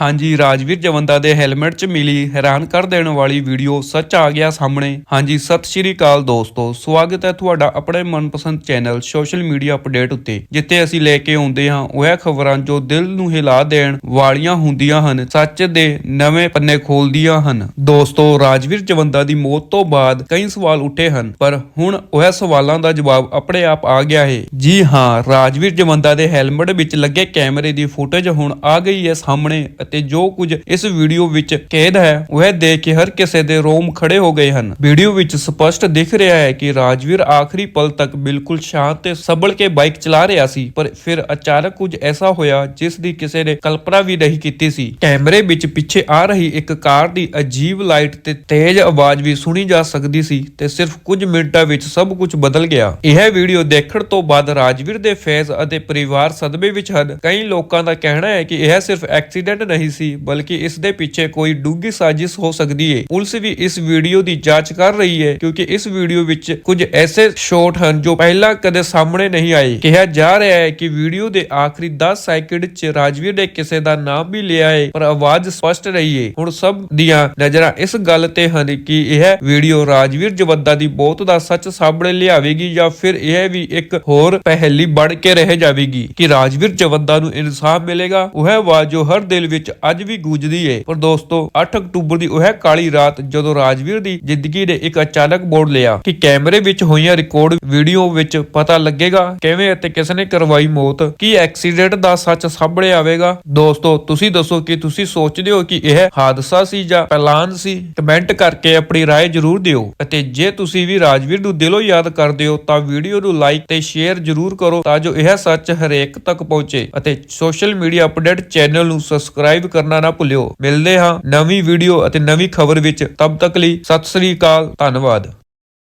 ਹਾਂਜੀ, ਰਾਜਵੀਰ ਜਵੰਦਾ ਦੇ ਹੈਲਮਟ 'ਚ ਮਿਲੀ ਹੈਰਾਨ ਕਰ ਦੇਣ ਵਾਲੀ ਵੀਡੀਓ ਸੱਚ ਆ ਗਿਆ ਸਾਹਮਣੇ। ਹਾਂਜੀ, ਸਤਿ ਸ਼੍ਰੀ ਅਕਾਲ ਦੋਸਤੋ, ਸਵਾਗਤ ਹੈ ਤੁਹਾਡਾ ਆਪਣੇ ਮਨਪਸੰਦ ਚੈਨਲ ਸੋਸ਼ਲ ਮੀਡੀਆ ਅਪਡੇਟ ਉੱਤੇ, ਜਿੱਥੇ ਅਸੀਂ ਲੈ ਕੇ ਆਉਂਦੇ ਹਾਂ ਉਹ ਖਬਰਾਂ ਜੋ ਦਿਲ ਨੂੰ ਹਿਲਾ ਦੇਣ ਵਾਲੀਆਂ ਹੁੰਦੀਆਂ ਹਨ, ਸੱਚ ਦੇ ਨਵੇਂ ਪੰਨੇ ਖੋਲਦੀਆਂ ਹਨ। ਦੋਸਤੋ, ਰਾਜਵੀਰ ਜਵੰਦਾ ਦੀ ਮੌਤ ਤੋਂ ਬਾਅਦ ਕਈ ਸਵਾਲ ਉੱਠੇ ਹਨ, ਪਰ ਹੁਣ ਉਹ ਸਵਾਲਾਂ ਦਾ ਜਵਾਬ ਆਪਣੇ ਆਪ ਆ ਗਿਆ ਹੈ। ਜੀ ਹਾਂ, ਰਾਜਵੀਰ ਜਵੰਦਾ ਦੇ ਹੈਲਮਟ ਵਿੱਚ ਲੱਗੇ ਕੈਮਰੇ ਦੀ ਫੁਟੇਜ ਹੁਣ ਆ ਗਈ ਹੈ ਸਾਹਮਣੇ ਅਤੇ ਜੋ ਕੁਝ ਇਸ ਵੀਡੀਓ ਵਿੱਚ ਕੈਦ ਹੈ, ਉਹ ਦੇਖ ਕੇ ਹਰ ਕਿਸੇ ਦੇ ਰੋਮ ਖੜੇ ਹੋ ਗਏ ਹਨ। ਵੀਡੀਓ ਵਿੱਚ ਸਪਸ਼ਟ ਦਿਖ ਰਿਹਾ ਹੈ ਕਿ ਰਾਜਵੀਰ ਆਖਰੀ ਪਲ ਤੱਕ ਬਿਲਕੁਲ ਸ਼ਾਂਤ ਤੇ ਸਬਲ ਕੇ ਬਾਈਕ ਚਲਾ ਰਿਹਾ ਸੀ, ਪਰ ਫਿਰ ਅਚਾਨਕ ਕੁਝ ਐਸਾ ਹੋਇਆ ਜਿਸ ਦੀ ਕਿਸੇ ਨੇ ਕਲਪਨਾ ਵੀ ਨਹੀਂ ਕੀਤੀ ਸੀ। ਕੈਮਰੇ ਵਿੱਚ ਪਿੱਛੇ ਆ ਰਹੀ ਇੱਕ ਕਾਰ ਦੀ ਅਜੀਬ ਲਾਈਟ ਤੇ ਤੇਜ਼ ਆਵਾਜ਼ ਵੀ ਸੁਣੀ ਜਾ ਸਕਦੀ ਸੀ ਤੇ ਸਿਰਫ ਕੁਝ ਮਿੰਟਾਂ ਵਿੱਚ ਸਭ ਕੁਝ ਬਦਲ ਗਿਆ। ਇਹ ਵੀਡੀਓ ਦੇਖਣ ਤੋਂ ਬਾਅਦ ਰਾਜਵੀਰ ਦੇ ਫੈਜ਼ ਅਤੇ ਪਰਿਵਾਰ ਸਦਮੇ ਵਿੱਚ ਹਨ। ਕਈ ਲੋਕਾਂ ਦਾ ਕਹਿਣਾ ਹੈ ਕਿ ਇਹ ਸਿਰਫ ਐਕਸੀਡੈਂਟ ਨਹੀਂ ਸੀ, ਬਲਕਿ ਇਸ ਦੇ ਪਿੱਛੇ ਕੋਈ ਡੂੰਘੀ ਸਾਜ਼ਿਸ਼ ਹੋ ਸਕਦੀ ਹੈ ਪੁਲਿਸ ਵੀ ਇਸ ਵੀਡੀਓ ਦੀ ਜਾਂਚ ਕਰ ਰਹੀ ਹੈ ਕਿਉਂਕਿ ਇਸ ਵੀਡੀਓ ਵਿੱਚ ਕੁਝ ਐਸੇ ਸ਼ਾਟ ਹਨ ਜੋ ਪਹਿਲਾਂ ਕਦੇ ਸਾਹਮਣੇ ਨਹੀਂ ਆਏ। ਕਿਹਾ ਜਾ ਰਿਹਾ ਹੈ ਕਿ ਵੀਡੀਓ ਦੇ ਆਖਰੀ 10 ਸੈਕਿੰਡ 'ਚ ਰਾਜਵੀਰ ਨੇ ਕਿਸੇ ਦਾ ਨਾਮ ਵੀ ਲਿਆ ਹੈ ਪਰ ਆਵਾਜ਼ ਸਪਸ਼ਟ ਰਹੀ ਹੈ ਹੁਣ ਸਭ ਦੀਆਂ ਨਜ਼ਰਾਂ ਇਸ ਗੱਲ ਤੇ ਹਨ ਕਿ ਇਹ ਵੀਡੀਓ ਰਾਜਵੀਰ ਜਵੰਦਾ ਦੀ ਬਹੁਤ ਦਾ ਸੱਚ ਸਾਹਮਣੇ ਲਿਆਵੇਗੀ ਜਾਂ ਫਿਰ ਇਹ ਵੀ ਇੱਕ ਹੋਰ ਪਹਿਲੀ ਬਣ ਕੇ ਰਹਿ ਜਾਵੇਗੀ ਕਿ ਰਾਜਵੀਰ ਜਵੰਦਾ ਨੂੰ ਇਨਸਾਫ ਮਿਲੇਗਾ। ਉਹ ਆਵਾਜ਼ ਜੋ ਹਰ ਦਿਲ ਵਿੱਚ ਅੱਜ ਵੀ ਗੂੰਜਦੀ ਹੈ ਪਰ ਦੋਸਤੋ 8 ਅਕਤੂਬਰ ਦੀ ਉਹ ਕਾਲੀ ਰਾਤ ਜਦੋਂ ਰਾਜਵੀਰ ਦੀ ਜ਼ਿੰਦਗੀ ਨੇ ਇੱਕ ਅਚਾਨਕ ਮੋੜ ਲਿਆ ਕਿ ਕੈਮਰੇ ਵਿੱਚ ਹੋਈਆਂ ਰਿਕਾਰਡ ਵੀਡੀਓ ਵਿੱਚ ਪਤਾ ਲੱਗੇਗਾ ਕਿਵੇਂ ਅਤੇ ਕਿਸ ਨੇ ਕਰਵਾਈ ਮੌਤ ਕੀ ਐਕਸੀਡੈਂਟ ਦਾ ਸੱਚ ਸਾਹਮਣੇ ਆਵੇਗਾ ਦੋਸਤੋ ਤੁਸੀਂ ਦੱਸੋ ਕਿ ਤੁਸੀਂ ਸੋਚਦੇ ਹੋ ਕਿ ਇਹ ਹਾਦਸਾ ਸੀ ਜਾਂ ਐਲਾਨ ਸੀ ਕਮੈਂਟ ਕਰਕੇ ਆਪਣੀ رائے ਜ਼ਰੂਰ ਦਿਓ ਅਤੇ ਜੇ ਤੁਸੀਂ ਵੀ ਰਾਜਵੀਰ ਨੂੰ ਦਿਲੋਂ ਯਾਦ ਕਰਦੇ ਹੋ ਤਾਂ ਵੀਡੀਓ ਨੂੰ ਲਾਈਕ ਤੇ ਸ਼ੇਅਰ ਜ਼ਰੂਰ ਕਰੋ ਤਾਂ ਜੋ ਇਹ ਸੱਚ ਹਰੇਕ ਤੱਕ ਪਹੁੰਚੇ ਅਤੇ ਸੋਸ਼ਲ ਮੀਡੀਆ ਅਪਡੇਟ ਚੈਨਲ ਨੂੰ ਸਬਸਕ੍ਰਾਈਬ ਕਰਨਾ ਨਾ ਭੁੱਲਿਓ। ਮਿਲਦੇ ਹਾਂ ਨਵੀਂ ਵੀਡੀਓ ਅਤੇ ਨਵੀਂ ਖਬਰ ਵਿੱਚ। ਤਬ ਤੱਕ ਲਈ ਸਤਿ ਸ੍ਰੀ ਅਕਾਲ, ਧੰਨਵਾਦ।